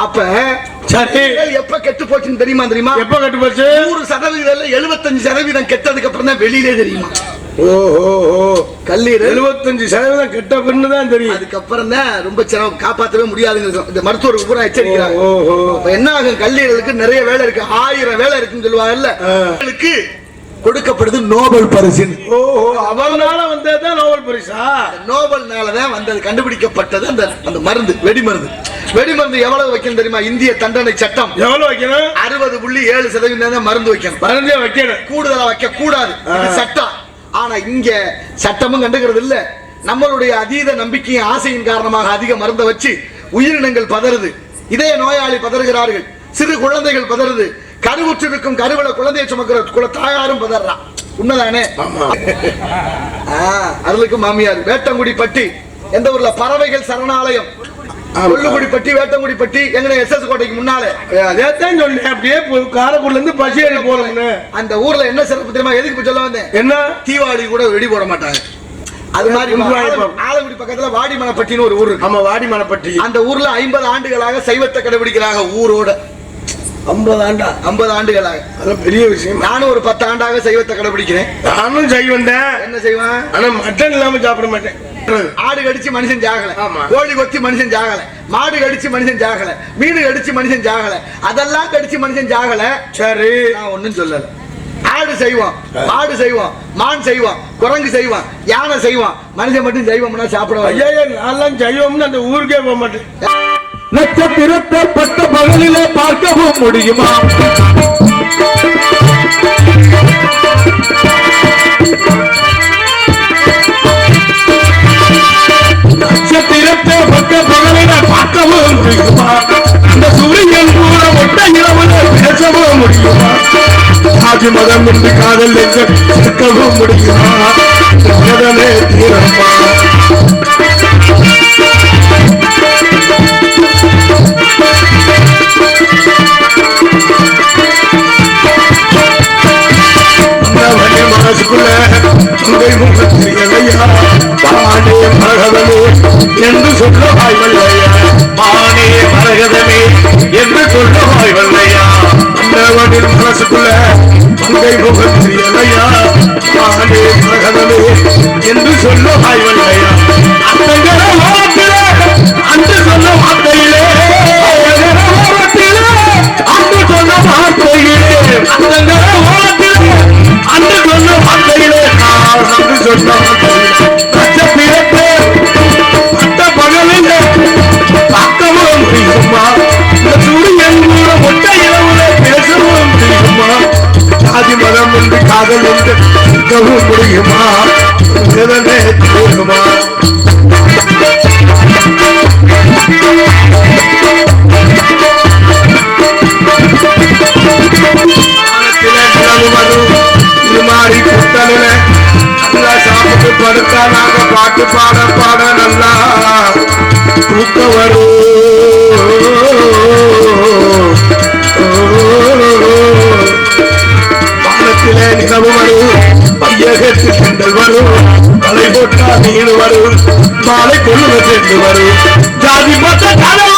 அப்ப சரி. எப்ப கெட்டு போச்சுன்னு தெரியுமா தெரியுமா? எப்ப கட்டு போச்சு? நூறு சதவீதம் எழுபத்தஞ்சு சதவீதம் கெட்டதுக்கு அப்புறம் தான் வெளியிலே தெரியுமா? ஓ ஓ ஓ கல்லீரல். எழுபத்தஞ்சு சதவீதம் கெட்ட பின்னு தான் தெரியும். அதுக்கப்புறம் தான் ரொம்ப சிரமம். காப்பாற்றவே முடியாதுங்க இந்த மருத்துவருக்கு பூரா எச்சரிக்கிறாங்க ஓ, ஓ. அப்ப என்ன ஆகும்? கல்லீரலுக்கு நிறைய வேலை இருக்கு. ஆயிரம் வேலை இருக்குன்னு சொல்லுவாங்கல்ல. கொடுக்கப்படுது நோபல் பரிசு அவர்னால வந்ததுதான் நோபல் பரிசா? நோபல்னால தான் வந்தது கண்டுபிடிக்கப்பட்டது அந்த அந்த மருந்து வெடி மருந்து வெடி மருந்து எவ்வளவு வைக்கணும் தெரியுமா? இந்திய தண்டனை சட்டம். எவ்வளவு வைக்கணும்? அறுபது புள்ளி ஏழு சதவீதம் மருந்து வைக்கணும். மருந்தே வைக்கணும் கூடுதலா வைக்க கூடாது இது. சட்டம் ஆனா இங்க சட்டமும் கண்டுக்கிறது இல்ல நம்மளுடைய அதீத நம்பிக்கையும் ஆசையின் காரணமாக அதிக மருந்தை வச்சு உயிரினங்கள் பதறுது. இதய நோயாளி பதறுகிறார்கள். சிறு குழந்தைகள் பதறுது. கருவுற்றிருக்கும் கருவில குழந்தையை சுமக்கிற குல தாயாரும் பதறான் உண்மைதானே? அருளுக்கு மாமியார். வேட்டங்குடி பட்டி எந்த ஊர்ல? பறவைகள் சரணாலயம். கொல்லுக்குடி பட்டி வேட்டங்குடி பட்டி எங்க எஸ் எஸ் கோட்டைக்கு முன்னால. அதேதான் சொன்னேன். அப்படியே காரைக்குடில இருந்து பசி ஏறி போறோம்னு அந்த ஊர்ல என்ன சிறப்பு தெரியுமா? எதுக்கு சொல்ல வந்தேன்? என்ன? தீபாவளி கூட வெடி போட மாட்டாங்க. அது மாதிரி? ஆலங்குடி பக்கத்துல வாடிமலைப்பட்டின்னு ஒரு ஊர் இருக்கு. ஆமா வாடி மலைப்பட்டி அந்த ஊர்ல ஐம்பது ஆண்டுகளாக சைவத்தை கடைபிடிக்கிறாங்க ஊரோட. ஐம்பது ஆண்டா ஐம்பது ஆண்டுகளாக. அதெல்லாம் பெரிய விஷயம். நானும் ஒரு பத்து ஆண்டாக சைவத்தை கடைபிடிக்கிறேன். நானும் செய்ய வந்தேன் என்ன செய்வேன் ஆனா மட்டன் இல்லாம சாப்பிட மாட்டேன். ஆடு கடிச்சு மனுஷன் ஜாகல. கோழி கொத்தி மனுஷன் ஜாகல. மாடு கடிச்சு மனுஷன் ஜாகல. மீன் கடிச்சு மனுஷன் ஜாகல. அதெல்லாம் கடிச்சு மனுஷன் ஜாகல. சரி. நான் ஒண்ணும் சொல்லல. ஆடு செய்வோம் மாடு செய்வோம் மான் செய்வோம் குரங்கு செய்வோம் யானை செய்வோம் மனுஷன் மட்டும் செய்வோம்னா சாப்பிட ஐயா நான்லாம் செய்வோம்னு அந்த ஊருக்கே போக மாட்டேன். நட்சத்திரத்தை பட்ட பகலிலே பார்க்கவும் முடியுமா? நட்சத்திரத்தை பட்ட பகலிலே பார்க்கவும் முடியுமா? அந்த சூரியன் கூட ஒட்ட இரவுல பேசவும் முடியுமா? ஜாதி மதம் என்று காதல் என்று சேர்க்கவும் முடியுமா? தீரம்மா சொல்லுவாய் வல்லையா மானே மரகதமே என்று சொல்லுவாய் வல்லையா அந்தவனின் மனசுக்குள்ள உங்கள் முகம் தெரியலையா மானே மரகதமே என்று சொல்லுவாய் வல்லையா அத்தங்கர ஓரத்திலே அன்று சொன்ன வார்த்தையிலே அத்தங்கர சொன்ன வார்த்தையிலே சொன்ன வார்த்தையிலே நான் சொன்ன இருக்கவும் முடியுமா இதனே தீருமா வானத்திலே நிலவு வரும் இது மாதிரி புத்தலில நல்லா சாப்பிட்டு படுத்தா நாங்க பாட்டு பாட பாட நல்லா தூக்க வரும் பையகத்து சென்றல் வரும் மலை போட்டா மீன் வரும் மாலை கொள்ளுவ சென்று வரும் ஜாதி மத்த தானே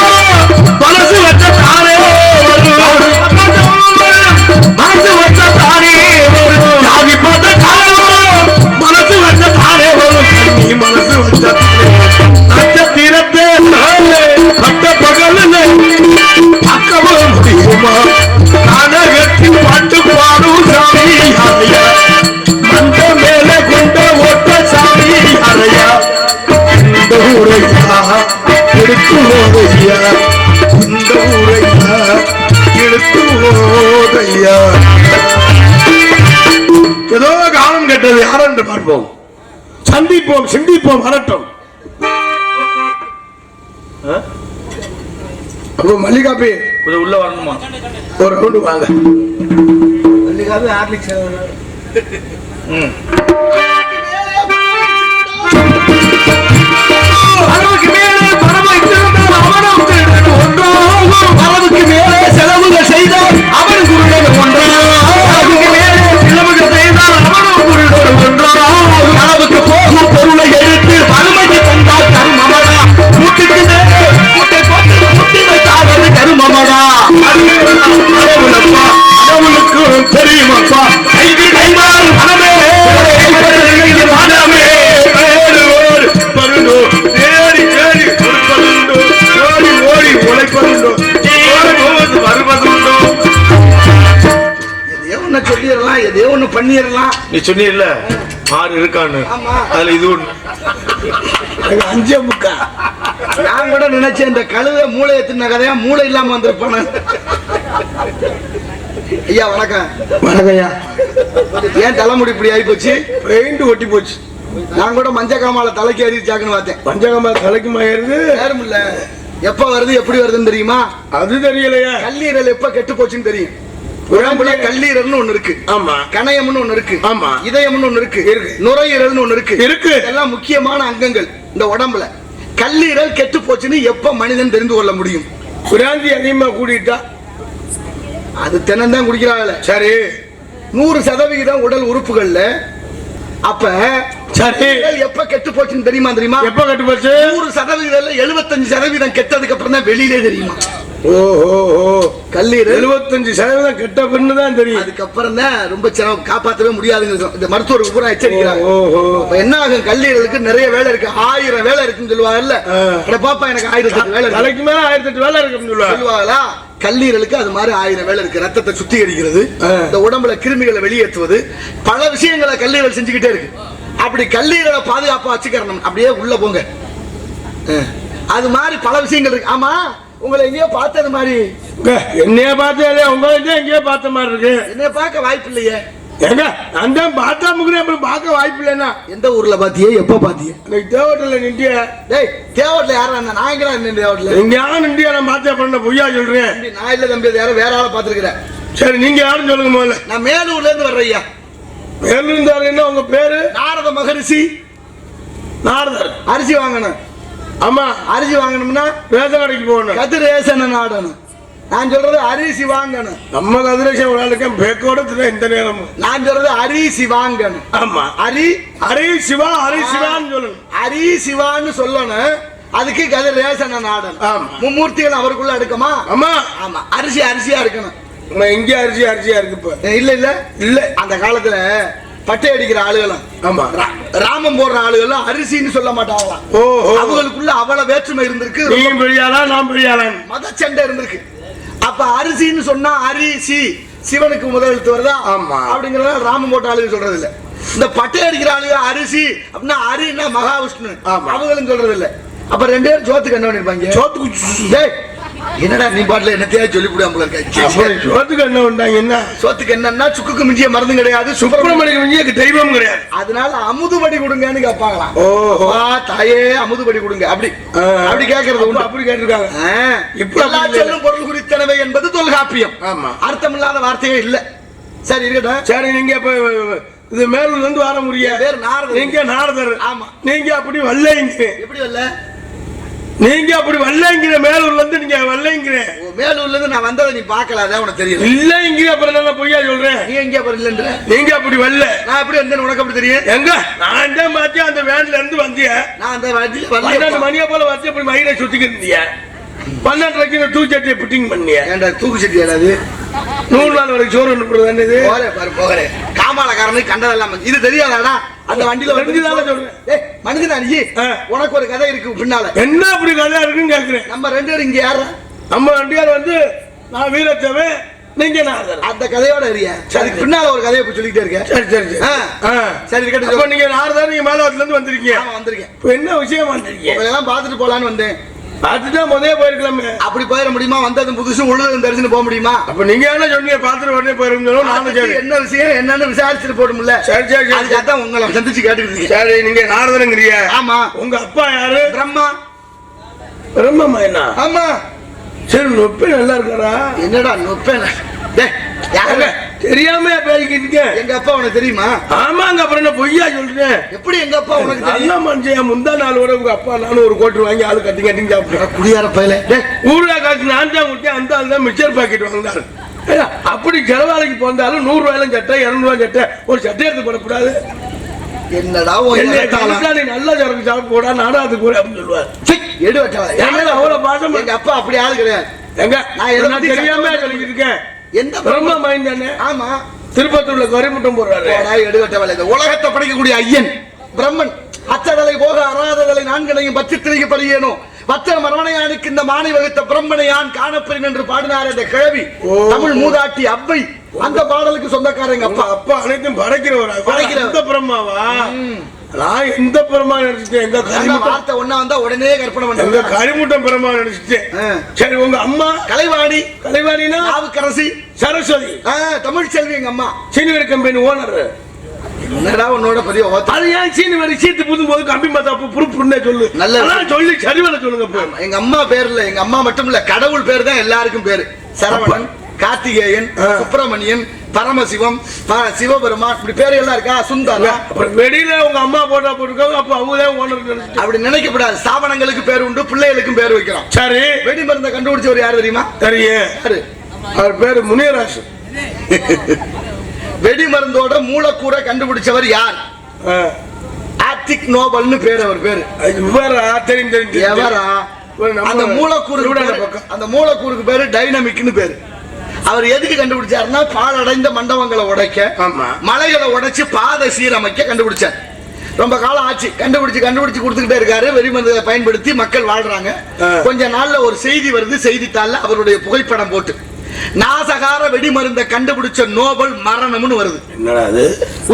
ஓதையா ஏதோ காலம் கெட்டது யார் என்று பார்ப்போம். சந்திப்போம் சிந்திப்போம் வரட்டும் அப்போ மல்லிகாப்பி கொஞ்சம் உள்ள வரணுமா? ஒரு ரவுண்டு வாங்க. மல்லிகாவே ஹார்லிக்ஸ் ம். அளவுக்கு மேலே பணம் வைத்திருந்தால் அவனும் எதையோ ஒண்ணு சொல்லிடலாம் எதையோ ஒண்ணு பண்ணிடலாம். நீ சொன்னீர்ல ஆறு இருக்கான்னு. அதுல இது ஒண்ணு. அஞ்சே முக்கா. நான் கூட நினைச்சேன் இந்த கழுத மூளை தின்ன கதையா மூளை இல்லாம வந்திருப்பானு. ஐயா வணக்கம். வணக்கம்யா ஏன் தலைமுடி இப்படி ஆகி போச்சு பெயிண்ட் ஒட்டி போச்சு. நான் கூட மஞ்ச காமால தலைக்கு அறிவிச்சாக்குன்னு பார்த்தேன். பஞ்சகமா தலைக்குமா ஏறுது. நேரம் இல்ல எப்ப வருது எப்படி வருதுன்னு தெரியுமா? அது தெரியலையா. கல்லீரல் எப்ப கெட்டு போச்சுன்னு தெரியும். உடம்புல கல்லீரல்னு ஒண்ணு இருக்கு. ஆமா. கணையம்னு ஒண்ணு இருக்கு. ஆமா. இதயம்னு ஒண்ணு இருக்கு. இருக்கு. நுரையீரல்னு ஒண்ணு இருக்கு. இருக்கு. இதெல்லாம் முக்கியமான அங்கங்கள் இந்த உடம்புல. கல்லீரல் கெட்டு போச்சுன்னு எப்ப மனிதன் தெரிந்து கொள்ள முடியும்? பிராந்தி அதிகமா கூடிட்டா அது தினம்தான் குடிக்கிறாங்கல்ல. சரி. நூறு சதவிகிதம் உடல் உறுப்புகள்ல அப்ப சரி. எப்ப கெட்டு போச்சுன்னு தெரியுமா தெரியுமா? எப்ப கட்டு போச்சு? நூறு சதவிகிதம் எழுபத்தஞ்சு சதவீதம் கெட்டதுக்கு அப்புறம் தான் வெளியிலே தெரியுமா? ஓஹோ கல்லீரல். எழுபத்தஞ்சு சதவீதம் கெட்ட தான் தெரியும். அதுக்கப்புறம் தான் ரொம்ப சிரமம். காப்பாற்றவே முடியாதுங்க. இந்த மருத்துவருக்கு பூரா எச்சரிக்கிறாங்க. ஓஹோ. என்ன ஆகும்? கல்லீரலுக்கு நிறைய வேலை இருக்கு. ஆயிரம் வேலை இருக்குன்னு சொல்லுவாங்கல்ல. அட பாப்பா எனக்கு ஆயிரத்தி எட்டு வேலை தலைக்கு மேல ஆயிரத்தி எட்டு வேலை இருக்குன்னு சொல்லுவா சொல்லுவாங்களா? கல்லீரலுக்கு அது மாதிரி ஆயிரம் வேலை இருக்கு. ரத்தத்தை சுத்திகரிக்கிறது. இந்த உடம்புல கிருமிகளை வெளியேற்றுவது பல விஷயங்களை கல்லீரல் செஞ்சுக்கிட்டே இருக்கு. அப்படி கல்லீரலை பாதுகாப்பா வச்சுக்கிறணும். அப்படியே உள்ள போங்க. அது மாதிரி பல விஷயங்கள் இருக்கு. ஆமா. உங்களை எங்கேயோ பார்த்தது மாதிரி. என்னைய பார்த்தே உங்களுக்கு எங்கேயோ பார்த்த மாதிரி இருக்கு. என்னைய பார்க்க வாய்ப்பு இல்லையே. ஏங்க அந்த பார்த்தா முக்கிறேன் அப்புறம் பார்க்க வாய்ப்பு இல்லைன்னா. எந்த ஊர்ல பாத்தியே எப்ப பாத்தியே இன்னைக்கு தேவட்டில் நின்றிய. டேய் தேவட்ல யாரா இருந்தா? நான் எங்கடா தேவட்ல எங்கேயாவது நின்றியா? நான் பார்த்தேன் பண்ண பொய்யா சொல்றேன் நான் இல்ல தம்பி யாரோ வேற ஆளை பாத்துருக்கிறேன் சரி நீங்க யாரும் சொல்லுங்க முதல்ல. நான் மேலூர்ல இருந்து வர்றேன் ஐயா. மேலிருந்தாரு என்ன உங்க பேரு? நாரத மகரிஷி. நாரதர். அரிசி வாங்கணும் ஆமா. அரிசி வாங்கணும்னா ரேஷன் கடைக்கு போகணும். கதிரேசன நாடணும் நான் சொல்றது அரிசி வாங்கணும். நம்ம கதிரேஷன் ஒரு ஆளுக்கேன் பேக்கோட இந்த நேரமும் நான் சொல்றது அரிசி வாங்கணும் ஆமா. அரி? ஹரி சிவா ஹரி சிவான்னு சொல்லணும் அரி சிவான்னு சொல்லணும். அதுக்கு கதிரேசன நாடணும் ஆமா. மும்மூர்த்திகள் அவருக்குள்ள எடுக்குமா ஆமா. ஆமா. அரிசி அரிசியா இருக்கணும். இங்கே அரிசி அரிசியா இருக்கு இப்ப. இல்ல இல்ல. இல்ல. அந்த காலத்துல பட்டை அடிக்கிற ஆளுகளும் ஆமா. ராமம் போடுற ஆளுகளும் அரிசின்னு சொல்ல மாட்டாங்களாம். அவங்களுக்குள்ள அவ்வளவு வேற்றுமை இருந்திருக்கு. நீயும் பெரியாளா நான் பெரியாளான் மத சண்டை இருந்திருக்கு. அப்ப அரிசின்னு சொன்னா அரிசி சிவனுக்கு முதல் எழுத்து வருதா? ஆமா. அப்படிங்கறத ராமம் போட்ட ஆளுங்க சொல்றது இல்ல இந்த பட்டை அடிக்கிற ஆளுங்க அரிசி அப்படின்னா அரின்னா மகாவிஷ்ணு. அவங்களும் சொல்றது இல்ல அப்ப ரெண்டு பேரும் சோத்துக்கு என்ன பண்ணிருப்பாங்க? சோத்துக்கு என்னடா நீ பாட்டுல என்னத்தையா சொல்லி போடாமல அப்புறம் இருக்க சோத்துக்கு என்ன பண்ணாங்க என்ன? சோத்துக்கு என்னன்னா சுக்குக்கு மிஞ்சிய மருந்து கிடையாது சுப்பிரமணியம் விஜய்க்கு தெய்வம் கிடையாது. அதனால அமுதுபடி கொடுங்கன்னு கேட்பாங்களாம் ஓஹோ. தாயே அமுதுபடி கொடுங்க. அப்படி. அப்படி கேட்கறது உண்டு. அப்படி கேட்டிருக்காங்க. இப்ப. சொல்லும் பொருள் குறித்தனவை என்பது தொல்காப்பியம். ஆமா. அர்த்தமில்லாத வார்த்தையே இல்ல. சரி இருக்கட்டும். சரி நீங்க இப்ப இது மேலூர்ல இருந்து வர முடியாது. நீங்க நாரதர். ஆமா. நீங்க அப்படி வல்லைங்க எப்படி வரல? நீங்க அப்படி வல்லைங்கிற மேலூர்ல இருந்து நீங்க வல்லைங்கிற. மேலூர்ல இருந்து நான் வந்ததை நீ பார்க்கல அதான் உனக்கு தெரியல. இல்லைங்கிற அப்புறம் என்ன பொய்யா சொல்றேன் நீ எங்கே அப்புறம் இல்லைன்ற? நீங்க அப்படி வரல நான் எப்படி வந்தேன்னு உனக்கு அப்படி தெரியும்? எங்க? நான் தான் மாத்தி அந்த வேன்ல இருந்து வந்திய. நான் அந்த பன்னெண்டு மணியை போல வச்சு அப்படி மயிரை சுத்திக்கிட்டு இருந்தீங்க பன்னெண்டரைக்கு இந்த டூ சட்டியை பிட்டிங் பண்ணிய. ஏன்டா தூக்கு சட்டி ஏடாது நூறு நாள் வரைக்கும் சோறு அனுப்புறது என்னது போறே பாரு போகிறேன் காமாலக்காரனுக்கு கண்டதெல்லாம் இது தெரியாதாடா? அந்த வண்டியில வந்து தெரிஞ்சுதானே சொல்றேன். ஏய் நீ ஆ. உனக்கு ஒரு கதை இருக்கு பின்னால. என்ன அப்படி கதையா இருக்குன்னு கேக்குறேன். நம்ம ரெண்டு பேரும் இங்க யாரா நம்ம வண்டியார் வந்து நான் வீரத்தேவே நீங்க அந்த கதையோட அறியா. அதுக்கு பின்னால ஒரு கதையை சொல்லிக்கிட்டே இருக்கேன். சரி சரி சரி. இருக்கட்டும். நீங்க நாரதர் நீங்க மேலவரத்துல இருந்து வந்திருக்கீங்க. ஆமா வந்திருக்கேன். என்ன விஷயம் வந்திருக்கீங்க? எல்லாம் பார்த்துட்டு போலான்னு வந்தேன். பார்த்துதான் முதல்ல போயிருக்கலாமே. அப்படி போயிட முடியுமா? வந்ததும் புதுசும் உழுதும் தரிசனம் போக முடியுமா? அப்ப நீங்க என்ன சொன்னீங்க? பார்த்துட்டு உடனே போயிருந்தோம் நானும் என்ன விஷயம்? என்னன்னு விசாரிச்சுட்டு போடும்ல சரி சரி சரி. அதுக்காகத்தான் உங்களை சந்திச்சு கேட்டுக்கிட்டு. சரி நீங்க நாரதருங்கிறிய ஆமா. உங்க அப்பா யாரு? பிரம்மா. பிரம்மம்மா என்ன? ஆமா. சரி நொப்பே நல்லா இருக்காரா? என்னடா நொப்பேன் டேய், யாருங்க? தெரியாம பேசிக்கிட்டு இருக்கேன். எங்க அப்பா உனக்கு தெரியுமா? ஆமாங்க அப்புறம் என்ன பொய்யா சொல்றேன் எப்படி எங்க அப்பா உனக்கு நல்ல மனுஷன் முந்தா நாள் உங்க அப்பா நானும் ஒரு கோட்டு வாங்கி ஆளு கட்டி கட்டி சாப்பிட்டேன் குடியார பையல. ஊர்ல காசு நான் தான் விட்டேன் அந்த ஆள் தான் மிக்சர் பாக்கெட் வாங்கினாரு. அப்படி செலவாளைக்கு போந்தாலும் நூறு ரூபாயிலும் சட்டை இருநூறு ரூபாய் சட்டை ஒரு சட்டை எடுத்து போடக்கூடாது. என்னடா நீ நல்ல சரக்கு சாப்பிட்டு போடா நானும் அதுக்கு கூட அப்படின்னு சொல்லுவார். எடு. எங்க அவ்வளவு பாசம்? எங்க அப்பா அப்படி ஆளு கிடையாது. எங்க? நான் தெரியாம சொல்லிட்டு இருக்கேன். எந்த பிரம்ம மைண்ட் தானே? ஆமா. திருப்பத்தூர்ல கரிமுட்டம் போடுறாரு. போடா, எடுவட்டவளே. இந்த உலகத்தை படைக்கக்கூடிய ஐயன் பிரம்மன். அச்சடலை போக அறாததலை நான்கனையும் பச்சித்திரைக்கு பலியேனோ பச்சர் மரவணையானுக்கு இந்த மானை வகுத்த பிரம்மனை யான் காணப்பெறேன் என்று பாடினார் இந்த கிழவி. தமிழ் மூதாட்டி அவ்வை. அந்த பாடலுக்கு சொந்தக்காரங்க அப்பா. அப்பா அனைத்தும் படைக்கிறவரா. எந்த பிரம்மாவா? நான் எந்த பிரம்மா நினைச்சிட்டேன்? எங்க வார்த்தை ஒண்ணா வந்தா உடனே கற்பனை எங்க பண்றாங்க கரிமுட்டம் பிரம்மா நினைச்சிட்டேன். சரி உங்க அம்மா கலைவாணி. கலைவாணினா? நாவுக்கரசி. சரஸ்வதி. தமிழ் செல்வி எங்க அம்மா. சீனிவரி கம்பெனி ஓனர் என்னடா உன்னோட பெரிய அது ஏன் சீனிவரி சீட்டு புதும் போது கம்பி மத்தா புருப்புன்னே சொல்லு. நல்ல சொல்லி சரிவர சொல்லுங்க எங்க அம்மா பேர்ல எங்க அம்மா மட்டும் இல்ல. கடவுள் பேர் தான் எல்லாருக்கும் பேரு. சரவணன். கார்த்திகேயன். சுப்பிரமணியன் பரமசிவம் சிவபெருமான் இப்படி பேரு எல்லாம் இருக்கா சுந்தரா அப்புறம் வெளியில உங்க அம்மா போட்டா போட்டுருக்காங்க அப்ப அவங்க தான் ஓனர் அப்படி நினைக்கப்படாது. ஸ்தாபனங்களுக்கு பேர் உண்டு பிள்ளைகளுக்கும் பேர் வைக்கிறோம். சரி. வெடி மருந்தை கண்டுபிடிச்சவர் யாரு தெரியுமா? யாரு? அவர் பேரு முனியராசு. வெடி மருந்தோட மூலக்கூறை கண்டுபிடிச்சவர் யார். ஆர்டிக் நோபல்னு பேர் அவர் பேரு. இவரா? தெரியும் தெரியும். எவரா? அந்த பேரு- பக்கம். அந்த மூலக்கூறுக்கு பேரு டைனமிக்னு பேரு. அவர் எதுக்கு கண்டுபிடிச்சாருன்னா பாழடைந்த மண்டபங்களை உடைக்க. மலைகளை உடைச்சு பாதை சீரமைக்க கண்டுபிடிச்சார். ரொம்ப காலம் ஆச்சு. கண்டுபிடிச்சு கண்டுபிடிச்சு கொடுத்துக்கிட்டே இருக்காரு. வெடிமருந்தை பயன்படுத்தி மக்கள் வாழ்றாங்க. கொஞ்ச நாள்ல ஒரு செய்தி வருது. செய்தித்தாள்ல அவருடைய புகைப்படம் போட்டு. நாசகார வெடிமருந்தை கண்டுபிடிச்ச நோபல் மரணம்னு வருது. என்னடா அது?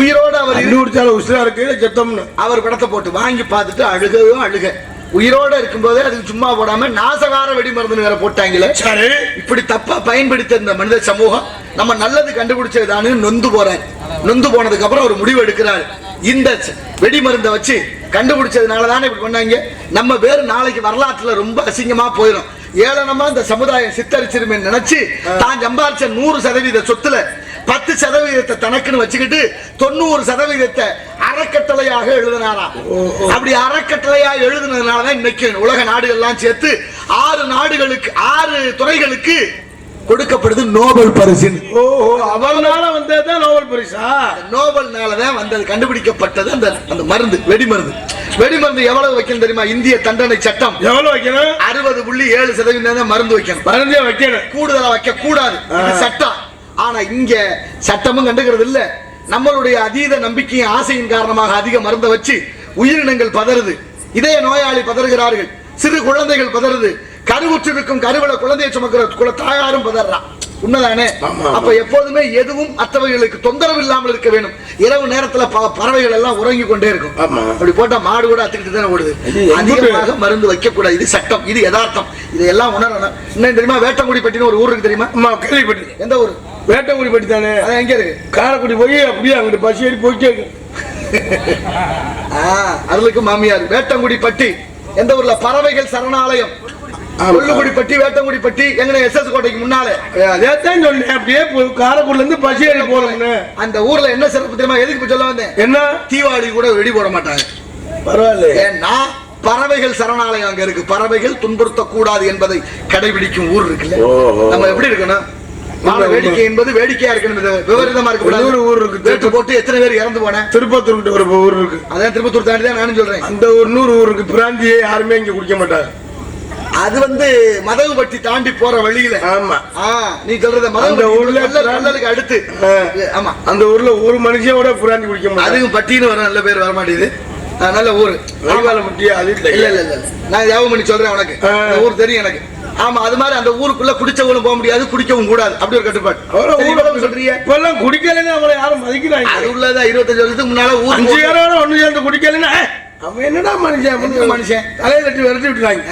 உயிரோட அவர் கண்டுபிடிச்சாலும் உசுரா இருக்கு செத்தம்னு? அவர் படத்தை போட்டு வாங்கி பார்த்துட்டு அழுகவும் அழுக. உயிரோட இருக்கும்போதே அதுக்கு சும்மா போடாம நாசகார வெடிமருந்து வேற போட்டாங்களே. சரி. இப்படி தப்பா பயன்படுத்த இந்த மனித சமூகம் நம்ம நல்லது கண்டுபிடிச்சதுதானு நொந்து போறாரு. நொந்து போனதுக்கு அப்புறம் ஒரு முடிவு எடுக்கிறாரு. இந்த ச- வெடிமருந்தை வச்சு கண்டுபிடிச்சதுனால தானே இப்படி பண்ணாங்க? நம்ம பேர் நாளைக்கு வரலாற்றுல ரொம்ப அசிங்கமா போயிடும் ஏளனமா இந்த சமுதாயம் சித்தரிச்சிருமே நினைச்சு தான் சம்பாரிச்ச நூறு சதவீத சொத்துல பத்து சதவீதத்தை தனக்குன்னு வச்சுக்கிட்டு தொண்ணூறு சதவீதத்தை அறக்கட்டளையாக எழுதினாராம் அப்படி அறக்கட்டளையா எழுதுனதுனால தான் இன்னைக்கு உலக நாடுகள்லாம் சேர்த்து ஆறு நாடுகளுக்கு ஆறு துறைகளுக்கு கொடுக்கப்படுது நோபல் பரிசு ஓஹோ அவர்னால வந்ததுதான் நோபல் பரிசா? நோபல்னால தான் வந்தது கண்டுபிடிக்கப்பட்டது அந்த அந்த மருந்து வெடிமருந்து. வெடிமருந்து எவ்வளவு வைக்கணும் தெரியுமா? இந்திய தண்டனை சட்டம். எவ்வளவு வைக்கணும்? அறுபது புள்ளி ஏழு சதவீதம் தான் மருந்து வைக்கணும். மருந்தே வைக்கணும். கூடுதலா வைக்க கூடாது சட்டம். ஆனா இங்க சட்டமும் கண்டுக்கிறது இல்ல நம்மளுடைய அதீத நம்பிக்கையும் ஆசையின் காரணமாக அதிக மருந்தை வச்சு உயிரினங்கள் பதறுது. இதய நோயாளி பதறுகிறார்கள். சிறு குழந்தைகள் பதறுது. கருவுற்றிருக்கும் கருவில குழந்தையை சுமக்கிற குல தாயாரும் பதறான் உண்மைதானே. அப்ப எப்போதுமே எதுவும் மற்றவர்களுக்கு தொந்தரவு இல்லாமல் இருக்க வேண்டும். இரவு நேரத்துல பறவைகள் எல்லாம் உறங்கி கொண்டே இருக்கும். அப்படி போட்டா மாடு கூட அத்துக்கிட்டு தானே ஓடுது? அதிகமாக மருந்து வைக்க கூடாது இது சட்டம். இது யதார்த்தம். இதையெல்லாம் உணரணும். இன்னும் தெரியுமா? வேட்டங்குடி பட்டின ஒரு ஊர் இருக்கு தெரியுமா? கேள்விப்பட்டு எந்த ஊர்? வேட்டங்குடி பட்டி தானே. அது எங்க இருக்கு? காரைக்குடி போய் அப்படியே அங்கிட்டு பஸ் ஏறி ஆ, அருளுக்கு மாமியார். வேட்டங்குடி பட்டி எந்த ஊர்ல? பறவைகள் சரணாலயம். ஆமா. கொல்லுக்குடி பட்டி வேட்டங்குடி பட்டி எங்க எஸ் எஸ் கோட்டைக்கு முன்னாலே. அதே தான் சொன்னேன். அப்படியே காரைக்குடில இருந்து பஸ் ஏறி போறோம்னு. அந்த ஊர்ல என்ன சிறப்பு தெரியுமா? எதுக்கு சொல்ல வந்தேன்? என்ன? தீபாவளி கூட வெடி போட மாட்டாங்க. பரவாயில்ல ஏன்னா பறவைகள் சரணாலயம் அங்க இருக்கு. பறவைகள் துன்புறுத்தக் கூடாது என்பதை கடைபிடிக்கும் ஊர் இருக்குல்ல. நம்ம எப்படி இருக்கணும்? வேடிக்கை என்பது வேடிக்கையா இருக்கணும். இது விபரீதமா இருக்க இன்னொரு ஊர் இருக்கு. வேட்டு போட்டு எத்தனை பேர் இறந்து போனேன் திருப்பத்தூர் ஒரு ஊர் இருக்கு. அதான் திருப்பத்தூர் தாண்டி தான் நானும் சொல்றேன். அந்த ஒரு நூறு ஊர் இருக்கு. பிராந்தியே யாருமே இங்க குடிக்க மாட்டாங்க. அது வந்து மதகுபட்டி தாண்டி போற வழியில. ஆமா. நீ சொல்றது அந்த ஊர்ல கல்லலுக்கு அடுத்து. ஆமா. அந்த ஊர்ல ஒரு மனுஷன் பிராந்தி குடிக்க மாட்டாங்க அதுவும் பட்டின்னு வர நல்ல பேர் வர மாட்டேங்குது நல்ல ஊரு. வடிவால முட்டியா? அது இல்ல இல்ல. இல்ல. நான் ஞாபகம் பண்ணி சொல்றேன் உனக்கு. ஊர் தெரியும் எனக்கு. ஆமா அது மாதிரி அந்த ஊருக்குள்ள குடிச்சவங்களும் போக முடியாது குடிக்கவும் கூடாது. அப்படி ஒரு கட்டுப்பாடு. சொல்றீங்க இப்பெல்லாம் குடிக்கலைன்னு அவளை யாரும் மதிக்கிறாங்க. அது உள்ளதா? இருபத்தஞ்சு வருஷத்துக்கு முன்னால அஞ்சு ஊர் பேரோட ஒண்ணு சேர்ந்து குடிக்கலைன்னா அவன் என்னடா மனுஷன்? மனுஷன்? தலையில தட்டி விரட்டி விட்டுறாங்க.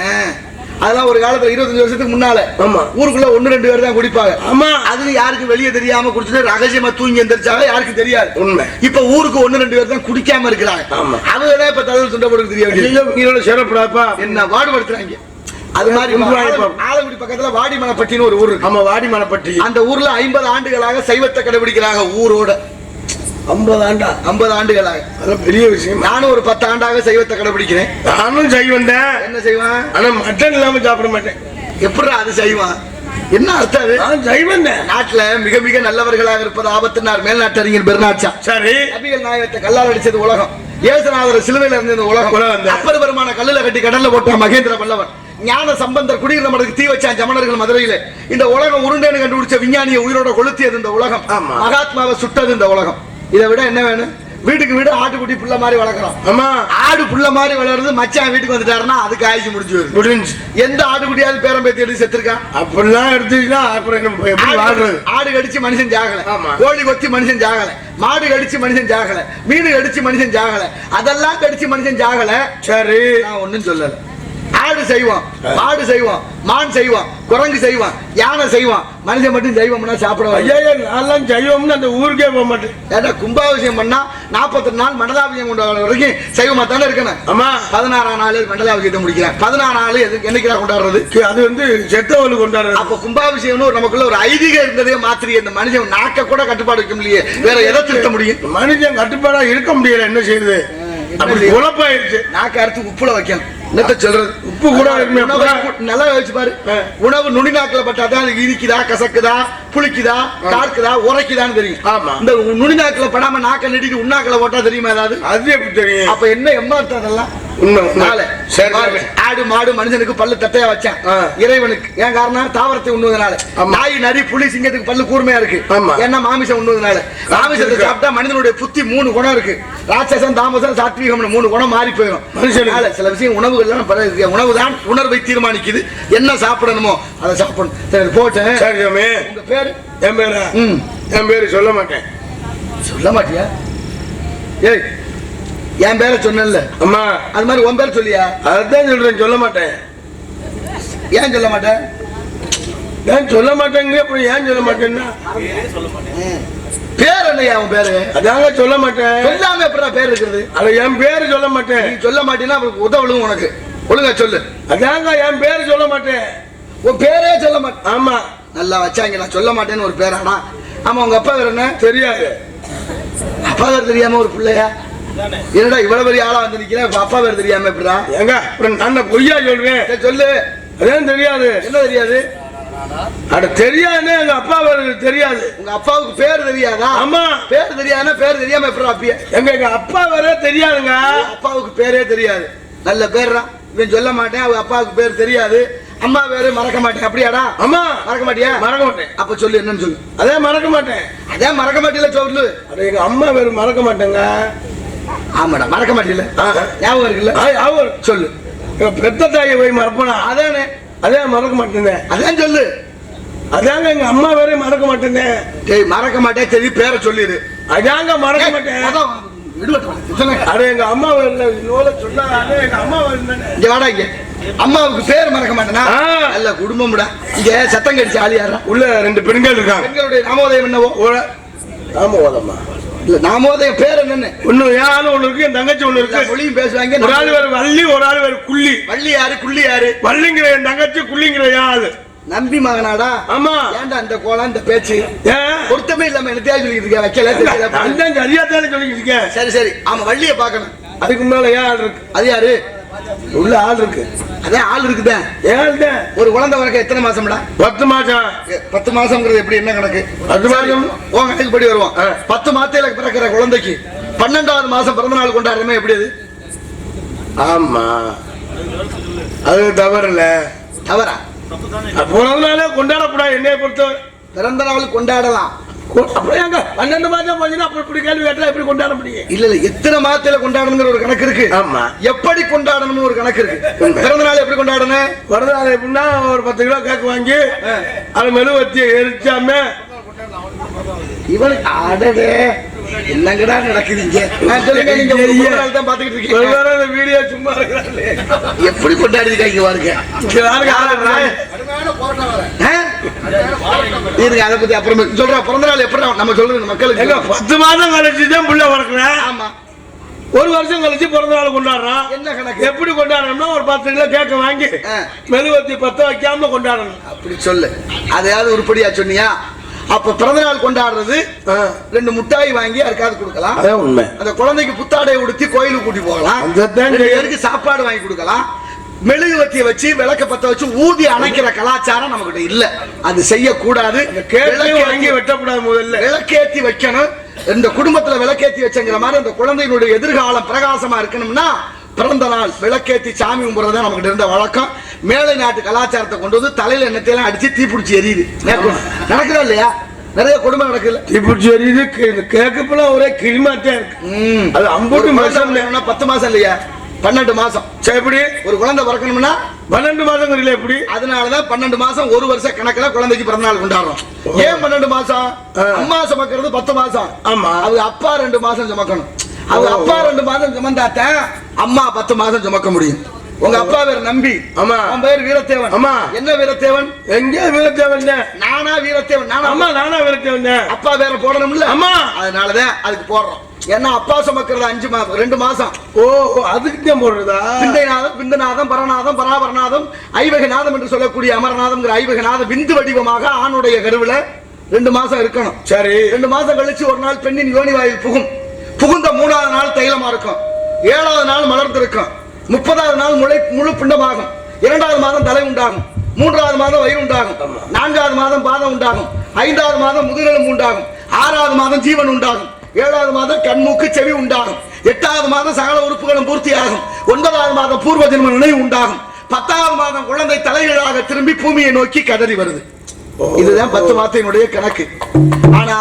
அதெல்லாம் ஒரு காலத்துல இருபத்தஞ்சு வருஷத்துக்கு முன்னால. ஆமா. ஊருக்குள்ள ஒண்ணு ரெண்டு பேர் தான் குடிப்பாங்க. ஆமா. அது யாருக்கும் வெளியே தெரியாம குடிச்சுட்டு ரகசியமா தூங்கி எந்திரிச்சாங்க யாருக்கும் தெரியாது. உண்மை. இப்ப ஊருக்கு ஒண்ணு ரெண்டு பேர் தான் குடிக்காம இருக்கிறாங்க. ஆமா. அவங்க இப்ப தகவல் துண்ட போட்டு தெரிய வேண்டியது ஐயோ நீங்களோட சிறப்படாப்பா. என்ன வாடுபடுத்துறாங்க அது மாதிரி. ஆலங்குடி பக்கத்துல வாடிமலைப்பட்டின்னு ஒரு ஊர் ஆமா வாடி மலைப்பட்டி அந்த ஊர்ல ஐம்பது ஆண்டுகளாக சைவத்தை கடைபிடிக்கிறாங்க ஊரோட. ஐம்பது ஆண்டா ஐம்பது ஆண்டுகளாக அதெல்லாம் பெரிய விஷயம். நானும் ஒரு பத்து ஆண்டாக சைவத்தை கடைபிடிக்கிறேன். நானும் செய்வேன் என்ன செய்வான்? ஆனா மட்டன் இல்லாம சாப்பிட மாட்டேன். எப்படி அது செய்வான்? என்ன அர்த்தம் அது? நான் செய்வேன் நாட்டுல மிக மிக நல்லவர்களாக இருப்பது ஆபத்துனார் மேல்நாட்டறிஞர் பெருநாட்சா சரி. நபிகள் நாயகத்தை கல்லால் அடிச்சது உலகம். இயேசுநாதர் சிலுவையில இருந்த இந்த உலகம். அப்பர் பெருமான கல்லுல கட்டி கடல்ல போட்டான் மகேந்திர பல்லவன். ஞான சம்பந்தர் குடியிருந்த மடத்துக்கு தீ வச்சான் ஜமனர்கள் மதுரையில. இந்த உலகம் உருண்டேன்னு கண்டுபிடிச்ச விஞ்ஞானியை உயிரோட கொளுத்தியது இந்த உலகம். மகாத்மாவை சுட்டது இந்த உலகம். இதை விட என்ன வேணும்? வீட்டுக்கு வீடு ஆட்டுக்குட்டி புள்ள மாதிரி வளர்க்குறோம். ஆமா. ஆடு புள்ள மாதிரி வளருது மச்சான் வீட்டுக்கு வந்துட்டாருன்னா அதுக்கு ஆயுசு முடிஞ்சு முடிஞ்சு. எந்த ஆட்டுக்குட்டியாவது பேரம் பேத்தி எடுத்து செத்துருக்கான் அப்படிலாம் எடுத்துக்கிட்டா அப்புறம் ஆடு கடிச்சு மனுஷன் ஜாகல. கோழி கொத்தி மனுஷன் ஜாகல. மாடு கடிச்சு மனுஷன் ஜாகல. மீன் கடிச்சு மனுஷன் ஜாகல. அதெல்லாம் கடிச்சு மனுஷன் ஜாகல. சரி. நான் ஒண்ணும் சொல்லல. ஆடு செய்வோம் மாடு செய்வோம் மான் செய்வோம் குரங்கு செய்வோம் யானை செய்வோம் மனுஷன் மட்டும் செய்வோம்னா சாப்பிட வரும். ஐயா நான்லாம் செய்வோம்னு அந்த ஊருக்கே போக மாட்டேன். ஏன்னா கும்பாபிஷேகம் பண்ணா நாற்பத்தி நாள் மண்டலாபிஷேகம் கொண்டு வர வரைக்கும் செய்வமா தானே இருக்கணும். ஆமா. பதினாறாம் நாள் மண்டலாபிஷேகத்தை முடிக்கிறேன். பதினாறு நாள் எதுக்கு என்னைக்கு கொண்டாடுறது? அது வந்து செத்தவளு கொண்டாடுறது. அப்ப கும்பாபிஷேகம்னு நமக்குள்ள ஒரு ஐதீகம் இருந்ததே மாத்திரி இந்த மனுஷன் நாக்க கூட கட்டுப்பாடு வைக்க முடியல வேற எதை திருத்த முடியும்? மனுஷன் கட்டுப்பாடா இருக்க முடியல என்ன செய்யுது? குழப்பாயிருச்சு. நாக்க அறுத்து உப்புல வைக்கணும். என்னத்த சொல்றது? உப்பு கூட நல்லா வச்சு பாரு. உணவு நுனி நாக்குல பட்டாதான் அது இனிக்குதா கசக்குதா புளிக்குதா கார்க்குதா உரைக்குதான்னு தெரியும். ஆமா. இந்த நுனி நாக்குல படாம நாக்க நீட்டிட்டு உண்ணாக்குல போட்டா தெரியுமா ஏதாவது? அது எப்படி தெரியும்? அப்ப என்ன அதெல்லாம்? ஆடு மாடு மனுஷனுக்கு பல்லு தட்டையா வச்சான். இறைவனுக்கு ஏன் காரணம்? தாவரத்தை உண்ணுவதனால. நாய் நரி புலி சிங்கத்துக்கு பல்லு கூர்மையா இருக்கு. ஏன்னா மாமிசம் உண்ணுவதனால மாமிசத்தை. சாப்பிட்டா மனிதனுடைய புத்தி மூணு குணம் இருக்கு. ராட்சசம் தாமசம் சாத்வீகம் மூணு குணம் மாறி போயிடும். மனுஷனுக்கு. அதனால சில விஷயம் உணவுகள்லாம் பல இருக்கு. உணவுதான் உணர்வை தீர்மானிக்குது. என்ன சாப்பிடணுமோ அதை சாப்பிடணும். சரி போட்டேன் சரி உங்க பேரு? என் பேரா? ம். என் பேரு சொல்ல மாட்டேன். சொல்ல மாட்டியா? ஏய் என் பேரை சொன்னேன்ல. அம்மா. அது மாதிரி உன் பேர் சொல்லியா? அதான் சொல்றேன் சொல்ல மாட்டேன். ஏன் சொல்ல மாட்டேன் ஏன் சொல்ல மாட்டேங்க அப்புறம் ஏன் சொல்ல மாட்டேன்னா? பேர் என்னையா உன் பேரு? அதாங்க சொல்ல மாட்டேன். சொல்லாம எப்படா பேர் இருக்கிறது அது என் பேரு சொல்ல மாட்டேன். நீ சொல்ல மாட்டேன்னா அவருக்கு உதவலும் உனக்கு. ஒழுங்கா சொல்லு. அதாங்க என் பேரு சொல்ல மாட்டேன். உன் பேரே சொல்ல மாட்டேன். ஆமா. நல்லா வச்சாங்க நான் சொல்ல மாட்டேன்னு ஒரு பேரானா ஆமா உங்க அப்பா பேர் என்ன? தெரியாது. அப்பா பேர் தெரியாம ஒரு பிள்ளையா? என்னடா இவ்வளவு பெரிய ஆளா வந்து நிக்கிறேன் அப்பா பேர் தெரியாம ஏங்க அப்புறம் நான் பொய்யா சொல்றேன் சொல்லு. அதான் தெரியாது. என்ன தெரியாது? அட தெரியாதுன்னு எங்க அப்பா பேரு தெரியாது. உங்க அப்பாவுக்கு பேர் தெரியாதா? ஆமா. பேர் தெரியாதுன்னா பேர் தெரியாம எப்படா அப்பிய எங்க எங்க அப்பா வேற தெரியாதுங்க. அப்பாவுக்கு பேரே தெரியாது. நல்ல பேர்ரா. இவன் சொல்ல மாட்டேன் அவங்க அப்பாவுக்கு பேர் தெரியாது. அம்மா பேரு மறக்க மாட்டேன். அப்படியாடா? ஆமா. மறக்க மாட்டியா? மறக்க மாட்டேன். அப்ப சொல்லு என்னன்னு சொல்லு. அதே மறக்க மாட்டேன். அதே மறக்க மாட்டில சொல்லு. அட எங்க அம்மா பேரு மறக்க மாட்டேங்க. ஆமாடா மறக்க மாட்டில ஆ. ஞாபகம் இருக்குல்ல? அவர் சொல்லு. பெத்த தாயை போய் மறப்பனா? அதானே. அதே மறக்க மாட்டேங்க அதான் சொல்லு. அதாங்க எங்க அம்மா பேரே மறக்க மாட்டேங்க டேய் மறக்க மாட்டேன். சரி பேரை சொல்லிடு. அதாங்க மறக்க மாட்டேன். அதான் அம்மாவுக்கு பேர் மறக்க மாட்டேனா. நல்ல குடும்பம்டா. இங்க சத்தம் கடிச்சு ஆளியாரா உள்ள ரெண்டு பெண்கள் இருக்காங்க. பெண்களுடைய நாமோதயம் என்னவோ? ஒரு- நாமோதயம் பேர் என்னன்னு. ஒண்ணு ஆளு ஒண்ணு இருக்கு என் தங்கச்சி ஒண்ணு இருக்கு. மொழியும் பேசுவாங்க. ஒரு ஆள் வேற வள்ளி ஒரு ஆள் வேற குள்ளி. வள்ளி யாரு குள்ளி யாரு? வள்ளிங்கிற என் தங்கச்சி குள்ளிங்கிற ஆளு நம்பி மகனாடா? ஆமா. ஏன்டா இந்த கோலம் இந்த பேச்சு? ஏன்? பொருத்தமே இல்லாம என்னத்தையா சொல்லிட்டு இருக்க வைக்கல அந்த சரியா தானே சொல்லிக்கிட்டு இருக்கேன். சரி சரி. ஆமா வள்ளிய பார்க்கணும். அதுக்கு மேல ஏன் ஆள் இருக்கு? அது யாரு? உள்ள ஆள் இருக்கு. அதான் ஆள் இருக்குதே. ஏன் ஒரு குழந்தை பிறக்க எத்தனை மாசம்டா? பத்து மாசம். பத்து மாசம்ங்கிறது எப்படி? என்ன கணக்கு? பத்து மாசம். உன் கணக்கு படி வருவோம். பத்து மாசத்துல பிறக்கிற குழந்தைக்கு பன்னெண்டாவது மாசம் பிறந்த நாள் கொண்டாடுறமே எப்படி அது? ஆமா. அது தவறில்ல. தவறா? பிறந்தனாலே கொண்டாடக்கூடாது என்னைய பொறுத்தவரை பிறந்த நாள் கொண்டாடலாம். அப்புறம் எங்க பன்னெண்டு மாசம் போச்சுன்னா அப்படி இப்படி கேள்வி கேட்டா எப்படி கொண்டாட முடியும்? இல்ல இல்ல எத்தனை மாதத்துல கொண்டாடணுங்கிற ஒரு கணக்கு இருக்கு. ஆமா. எப்படி கொண்டாடணும்னு ஒரு கணக்கு இருக்கு. பிறந்த நாள் எப்படி கொண்டாடணும் பிறந்தநாள் எப்படின்னா ஒரு பத்து கிலோ கேக் வாங்கி அது மெழுவத்தி எரிச்சாம இவனுக்கு அடடே என்னங்கடா நடக்குது இங்க நான் சொல்லுங்க நீங்க ஒரு பிறந்த நாள் தான் பாத்துக்கிட்டு ஒரு இருக்கீங்க வேளை இந்த வீடியோ சும்மா எப்படி கொண்டாடிருக்காங்க பாருங்க. இருங்க அதை பத்தி அப்புறமே சொல்றேன் பிறந்த நாள் எப்படி நம்ம சொல்றது மக்களுக்கு பத்து மாதம் கழிச்சு தான் புள்ள வளர்க்குறேன் ஆமா. ஒரு வருஷம் கழிச்சு பிறந்த நாள் கொண்டாடுறான் என்ன கணக்கு? எப்படி கொண்டாடணும்னா ஒரு பத்து கிலோ கேக்க வாங்கி. மெழுவத்தி பத்த வைக்காம கொண்டாடணும். அப்படி சொல்லு. அதையாவது உருப்படியா சொன்னியா? அப்ப பிறந்த நாள் கொண்டாடுறது ரெண்டு முட்டாய் வாங்கி யாருக்காவது கொடுக்கலாம். அதான் உண்மை. அந்த குழந்தைக்கு புத்தாடை உடுத்தி கோயிலுக்கு கூட்டி போகலாம். சாப்பாடு வாங்கி கொடுக்கலாம். மெழுகுவத்திய வச்சு விளக்க பத்த வச்சு ஊதி அணைக்கிற கலாச்சாரம் நம்மகிட்ட இல்ல. அது செய்யக்கூடாது. வாங்கி வெட்டக்கூடாது முதல்ல. விளக்கேத்தி வைக்கணும். இந்த குடும்பத்துல விளக்கேத்தி வச்சங்கிற மாதிரி அந்த குழந்தையினுடைய எதிர்காலம் பிரகாசமா இருக்கணும்னா பிறந்த நாள் விளக்கேத்தி சாமி கும்பிடுறது நமக்கு இருந்த வழக்கம். மேலை நாட்டு கலாச்சாரத்தை கொண்டு வந்து தலையில எண்ணத்தையெல்லாம் அடிச்சு தீப்பிடிச்சு எரியுது. நடக்குதா இல்லையா? நிறைய கொடுமை நடக்குல்ல இப்படி எரியுது கேக்கப்பெல்லாம் ஒரே கிளிமாட்டே இருக்கு. அது அம்புட்டு ஒரு மாசம் பத்து மாசம் இல்லையா? பன்னெண்டு மாசம். சரி எப்படி? ஒரு குழந்தை பிறக்கணும்னா பன்னெண்டு இல்ல எப்படி? அதனாலதான் பன்னெண்டு மாசம் ஒரு வருஷ கணக்குல குழந்தைக்கு பிறந்தநாள் கொண்டாடுறோம். ஏன் பன்னெண்டு மாசம். அம்மா சுமக்கிறது பத்து மாசம். ஆமா. அவங்க அப்பா ரெண்டு மாசம் சுமக்கணும். அவங்க. அப்பா ரெண்டு மாசம் சுமந்தாத்தான் அம்மா பத்து மாசம் சுமக்க முடியும். உங்க அப்பா பேர் நம்பி. ஆமா. அவன் பேர் வீரத்தேவன். ஆமா. என்ன வீரத்தேவன்? எங்க வீரத்தேவன் நானா வீரத்தேவன். நானா நானா வீரத்தேவன் அப்பா பேர போடணும்ல. ஆமா. அதனாலதான் அதுக்கு போடுறோம். ஏன்னா அப்பா சுமக்கிறது அஞ்சு மாசம் ரெண்டு மாசம். ஓ அதுக்கு போடுறதா? பிண்டைநாதம் பிந்தநாதம் பரநாதம் பராபரநாதம் ஐவகநாதம் என்று சொல்லக்கூடிய அமரநாதம்ங்கிற ஐவகநாதம் விந்து வடிவமாக ஆணுடைய கருவில ரெண்டு மாசம் இருக்கணும். சரி. ரெண்டு மாசம் கழிச்சு ஒரு நாள் பெண்ணின் யோனி வாயில் புகும். புகுந்த மூணாவது நாள் தைலமா இருக்கும். ஏழாவது நாள் மலர்ந்திருக்கும் முப்பதாவது நாள் முளை முழு பிண்டமாகும். இரண்டாவது மாதம் தலை உண்டாகும். மூன்றாவது மாதம் வயிறு உண்டாகும். நான்காவது மாதம் பாதம் உண்டாகும். ஐந்தாவது மாதம் முதுகெலும்பு உண்டாகும். ஆறாவது மாதம் ஜீவன் உண்டாகும். ஏழாவது மாதம் கண்மூக்கு செவி உண்டாகும். எட்டாவது மாதம் சகல உறுப்புகளும் பூர்த்தியாகும். ஒன்பதாவது மாதம் பூர்வ ஜென்ம நினைவு உண்டாகும். பத்தாவது மாதம் குழந்தை தலைகீழாக திரும்பி பூமியை நோக்கி கதறி வருது. இதுதான் பத்து மாதத்தினுடைய கணக்கு. ஆனா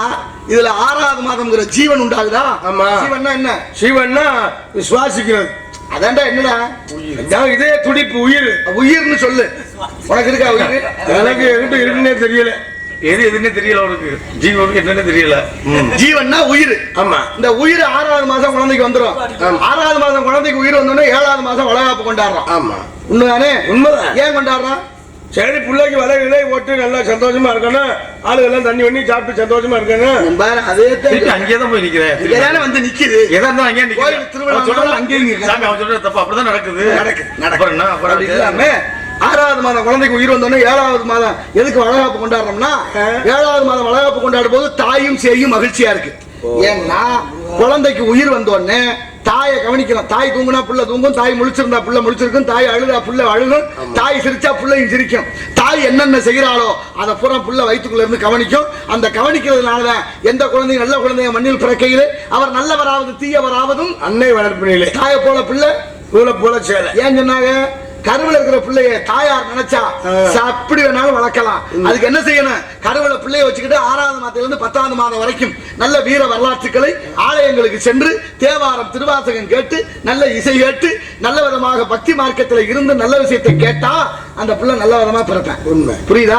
இதுல ஆறாவது மாதம்ங்கிற ஜீவன் உண்டாகுதா? ஆமா. ஜீவன்னா என்ன? சிவன்னா சுவாசிக்கிறது. அதான்டா என்னடா? இதே துடிப்பு உயிர். உயிர்னு சொல்லு. உனக்கு இருக்கா உயிர்? எனக்கு எங்கிட்ட இருக்குன்னே தெரியல. எது எதுன்னே தெரியல உனக்கு ஜீவனுக்கு என்னன்னு தெரியல. ஜீவன்னா உயிர். ஆமா. இந்த உயிர் ஆறாவது மாசம் குழந்தைக்கு வந்துரும். ஆறாவது மாசம் குழந்தைக்கு உயிர் வந்தோடனே ஏழாவது மாசம் வளகாப்பு கொண்டாடுறோம் ஆமா. உண்மைதானே? உண்மைதான். ஏன் கொண்டாடுறோம் சரி பிள்ளைக்கு வலை விலை ஓட்டு நல்லா சந்தோஷமா இருக்கணும். ஆளுங்க எல்லாம் தண்ணி பண்ணி சாப்பிட்டு சந்தோஷமா இருக்கணும். பாரு, அதே அங்கேயே தான் போய் நிக்கிறேன். வந்து நிக்குது. எதா இருந்தாலும் அங்கேயே நிக்கிறேன். அங்கேயே. சாமி அவன் சொல்றது தப்பு. அப்படிதான் நடக்குது. நடக்குது, நடக்குது. அப்புறம் என்ன? அப்புறம் அப்படி இல்லாம ஆறாவது மாதம் குழந்தைக்கு உயிர் வந்தோடனே ஏழாவது மாதம் எதுக்கு வளகாப்பு கொண்டாடுறோம்னா ஏழாவது மாதம் வளகாப்பு கொண்டாடும் போது தாயும் சேயும் மகிழ்ச்சியா இருக்கு. ஏன்னா குழந்தைக்கு உயிர் வந்தோடனே தாயை கவனிக்கணும் தாய் தூங்குனா புள்ள தூங்கும் தாய் முழிச்சிருந்தா புள்ள முழிச்சிருக்கும் தாய் அழுதா புள்ள அழுகும் தாய் சிரிச்சா புள்ளையும் சிரிக்கும். தாய் என்னென்ன செய்கிறாளோ அதை பூரா புள்ள வயிற்றுக்குள்ள இருந்து கவனிக்கும். அந்த கவனிக்கிறதுனாலதான் எந்த குழந்தையும் நல்ல குழந்தைய மண்ணில் பிறக்கையிலே அவர் நல்லவராவது தீயவராவதும் அன்னை வளர்ப்பினிலே. தாயை போல பிள்ளை பூல பூல சேலை. ஏன் சொன்னாங்க? கருவுல இருக்கிற பிள்ளைய தாயார் நினைச்சா அப்படி வேணாலும் வளர்க்கலாம். அதுக்கு என்ன செய்யணும்? கருவுல பிள்ளைய வச்சுக்கிட்டு ஆறாவது மாதத்துல இருந்து பத்தாவது மாதம் வரைக்கும் நல்ல வீர வரலாற்றுகளை ஆலயங்களுக்கு சென்று தேவாரம் திருவாசகம் கேட்டு நல்ல இசை கேட்டு நல்ல விதமாக பக்தி மார்க்கத்துல இருந்து நல்ல விஷயத்தை கேட்டா அந்த பிள்ளை நல்ல விதமா பிறப்பேன். உண்மை. புரியுதா?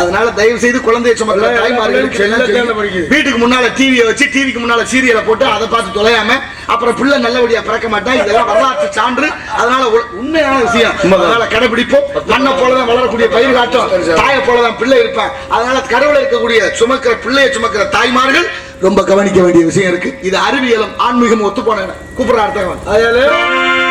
அதனால தயவு செய்து குழந்தையை சுமக்கிற தாய்மார்களுக்கு. வீட்டுக்கு முன்னால டிவியை வச்சு டிவிக்கு முன்னால சீரியலை போட்டு அதை பார்த்து தொலையாம அப்புறம் பிள்ளை நல்லபடியா பிறக்க மாட்டான் இதெல்லாம் வரலாற்று சான்று. அதனால உண்மையான விஷயம். அதனால கடைபிடிப்போம். மண்ணை போலதான் வளரக்கூடிய பயிர் காட்டும். தாயை போலதான் பிள்ளை இருப்பேன். அதனால கருவில இருக்கக்கூடிய சுமக்கிற பிள்ளையை சுமக்கிற தாய்மார்கள் ரொம்ப கவனிக்க வேண்டிய விஷயம் இருக்கு. இது அறிவியலும் ஆன்மீகம் ஒத்து போன கூப்பிடுற அர்த்தம்